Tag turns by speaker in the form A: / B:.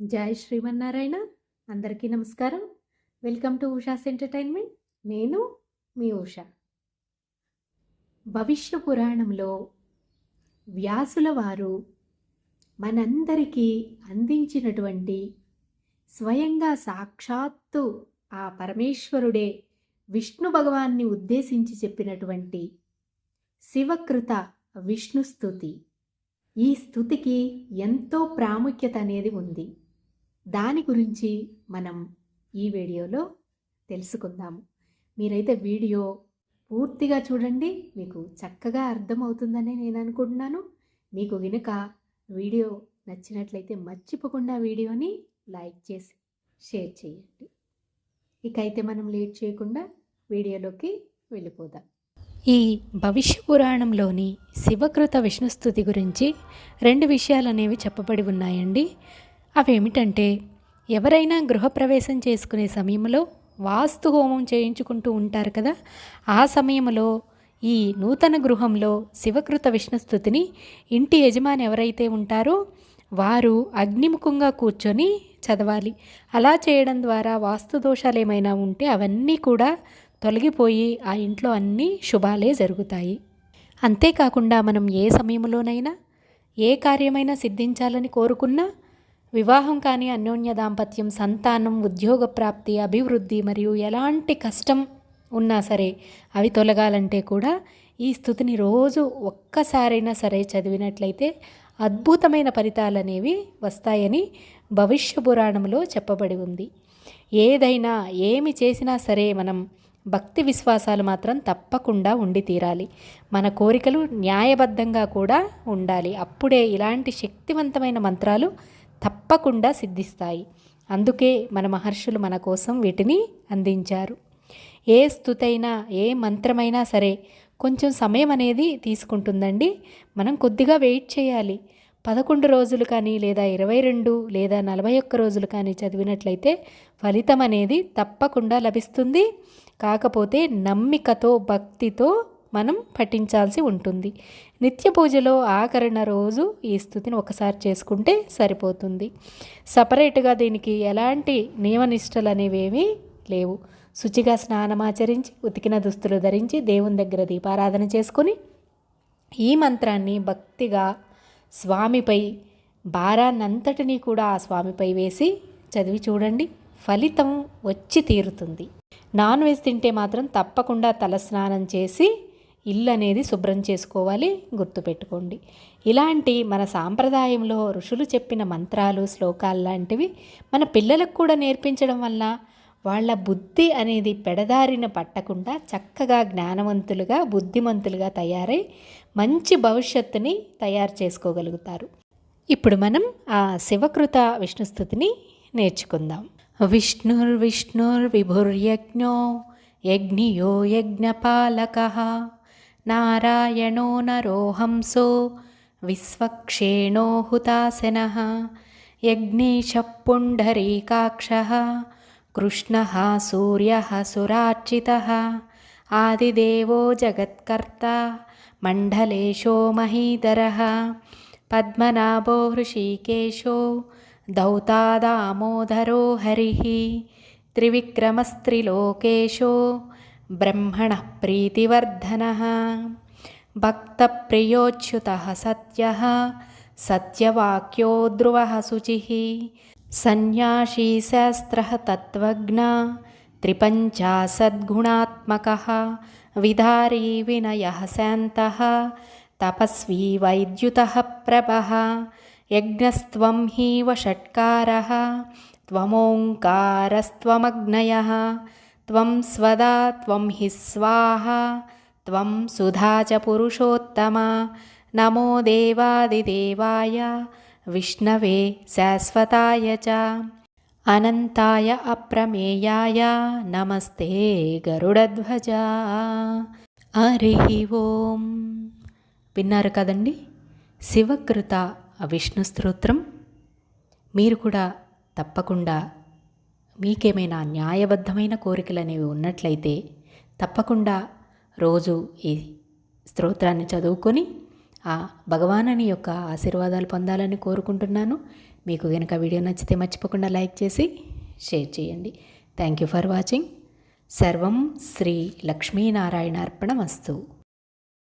A: జై శ్రీమన్నారాయణ. అందరికీ నమస్కారం. Welcome to Usha's entertainment. నేను మీ ఉష. భవిష్య పురాణంలో వ్యాసుల వారు మనందరికీ అందించినటువంటి స్వయంగా సాక్షాత్తు ఆ పరమేశ్వరుడే విష్ణు భగవాన్ని ఉద్దేశించి చెప్పినటువంటి శివకృత విష్ణు స్థుతి. ఈ స్థుతికి ఎంతో ప్రాముఖ్యత అనేది ఉంది. దాని గురించి మనం ఈ వీడియోలో తెలుసుకుందాము మీరైతే వీడియో పూర్తిగా చూడండి మీకు చక్కగా అర్థమవుతుందని నేను అనుకుంటున్నాను. మీకు గనుక వీడియో నచ్చినట్లయితే మర్చిపోకుండా వీడియోని లైక్ చేసి షేర్ చేయండి. ఇక అయితే మనం లేట్ చేయకుండా వీడియోలోకి వెళ్ళిపోదాం. ఈ భవిష్య పురాణంలోని శివకృత విష్ణుస్థుతి గురించి రెండు విషయాలు అనేవి చెప్పబడి ఉన్నాయండి. అవేమిటంటే ఎవరైనా గృహప్రవేశం చేసుకునే సమయంలో వాస్తు హోమం చేయించుకుంటూ ఉంటారు కదా. ఆ సమయంలో ఈ నూతన గృహంలో శివకృత విష్ణుస్థుతిని ఇంటి యజమాని ఎవరైతే ఉంటారో వారు అగ్నిముఖంగా కూర్చొని చదవాలి. అలా చేయడం ద్వారా వాస్తు దోషాలు ఏమైనా ఉంటే అవన్నీ కూడా తొలగిపోయి ఆ ఇంట్లో అన్నీ శుభాలే జరుగుతాయి. అంతేకాకుండా మనం ఏ సమయంలోనైనా ఏ కార్యమైనా సిద్ధించాలని కోరుకున్నా వివాహం కానీ అన్యోన్య దాంపత్యం సంతానం ఉద్యోగ ప్రాప్తి అభివృద్ధి మరియు ఎలాంటి కష్టం ఉన్నా సరే అవి తొలగాలంటే కూడా ఈ స్థుతిని రోజు ఒక్కసారైనా సరే చదివినట్లయితే అద్భుతమైన ఫలితాలు అనేవి వస్తాయని భవిష్య పురాణంలో చెప్పబడి ఉంది. ఏదైనా ఏమి చేసినా సరే మనం భక్తి విశ్వాసాలు మాత్రం తప్పకుండా ఉండి తీరాలి. మన కోరికలు న్యాయబద్ధంగా కూడా ఉండాలి. అప్పుడే ఇలాంటి శక్తివంతమైన మంత్రాలు తప్పకుండా సిద్ధిస్తాయి. అందుకే మన మహర్షులు మన కోసం వీటిని అందించారు. ఏ స్థుతైనా ఏ మంత్రమైనా సరే కొంచెం సమయం అనేది తీసుకుంటుందండి. మనం కొద్దిగా వెయిట్ చేయాలి. పదకొండు రోజులు కానీ లేదా ఇరవై రెండు లేదా నలభై ఒక్క రోజులు కానీ చదివినట్లయితే ఫలితం అనేది తప్పకుండా లభిస్తుంది. కాకపోతే నమ్మికతో భక్తితో మనం పఠించాల్సి ఉంటుంది. నిత్య పూజలో ఆకరణ రోజు ఈ స్థుతిని ఒకసారి చేసుకుంటే సరిపోతుంది. సపరేట్గా దీనికి ఎలాంటి నియమనిష్టలు అనేవేమీ లేవు. శుచిగా స్నానమాచరించి ఉతికిన దుస్తులు ధరించి దేవుని దగ్గర దీపారాధన చేసుకొని ఈ మంత్రాన్ని భక్తిగా స్వామిపై భారాన్నంతటినీ కూడా ఆ స్వామిపై వేసి చదివి చూడండి. ఫలితం వచ్చి తీరుతుంది. నాన్ వెజ్ తింటే మాత్రం తప్పకుండా తలస్నానం చేసి ఇల్లు అనేది శుభ్రం చేసుకోవాలి గుర్తుపెట్టుకోండి. ఇలాంటి మన సాంప్రదాయంలో ఋషులు చెప్పిన మంత్రాలు శ్లోకాలు లాంటివి మన పిల్లలకు కూడా నేర్పించడం వల్ల వాళ్ళ బుద్ధి అనేది పెడదారిన పట్టకుండా చక్కగా జ్ఞానవంతులుగా బుద్ధిమంతులుగా తయారై మంచి భవిష్యత్తుని తయారు చేసుకోగలుగుతారు. ఇప్పుడు మనం ఆ శివకృత విష్ణుస్థుతిని నేర్చుకుందాం. విష్ణుర్విష్ణుర్విభుర్యజ్ఞో యజ్ఞియో యజ్ఞపాలక नारायणो नरोहंसो विश्वक्षेणो हुतासनः यज्ञीशपुण्डरीकाक्षः कृष्णः सूर्यः सुरार्चितः आदिदेवो जगत्कर्ता मण्डलेशो महीधरः पद्मनाभो हृषीकेशो दौतादामोदरो हरिः त्रिविक्रमस्त्रिलोकेशो ब्रह्मणः प्रीतिवर्धनः भक्तप्रियोच्युतः सत्यः सत्यवाक्यो ध्रुवः शुचिः संन्यासी शास्त्रः तत्त्वज्ञा त्रिपञ्चाशद्गुणात्मकः विधारी विनयः शान्तः तपस्वी वैद्युतः प्रभः यज्ञस्त्वं हि वषट्कारः त्वमोङ्कारस्त्वमग्नयः త్వం స్వదా త్వం హి స్వాహ త్వం సుధా చ పురుషోత్తమ. నమో దేవాదిదేవాయ విష్ణవే శాశ్వతాయ చ. అనంతాయ అప్రమేయాయ నమస్తే గరుడధ్వజ. హరి ఓం. విన్నారు కదండి? శివకృత విష్ణు స్తోత్రం. మీరు కూడా తప్పకుండా మీకేమైనా న్యాయబద్ధమైన కోరికలు అనేవి ఉన్నట్లయితే తప్పకుండా రోజు ఈ స్తోత్రాన్ని చదువుకొని ఆ భగవానుని యొక్క ఆశీర్వాదాలు పొందాలని కోరుకుంటున్నాను. మీకు కనుక వీడియో నచ్చితే మర్చిపోకుండా లైక్ చేసి షేర్ చేయండి. Thank you for watching. సర్వం శ్రీ లక్ష్మీనారాయణ అర్పణమస్తు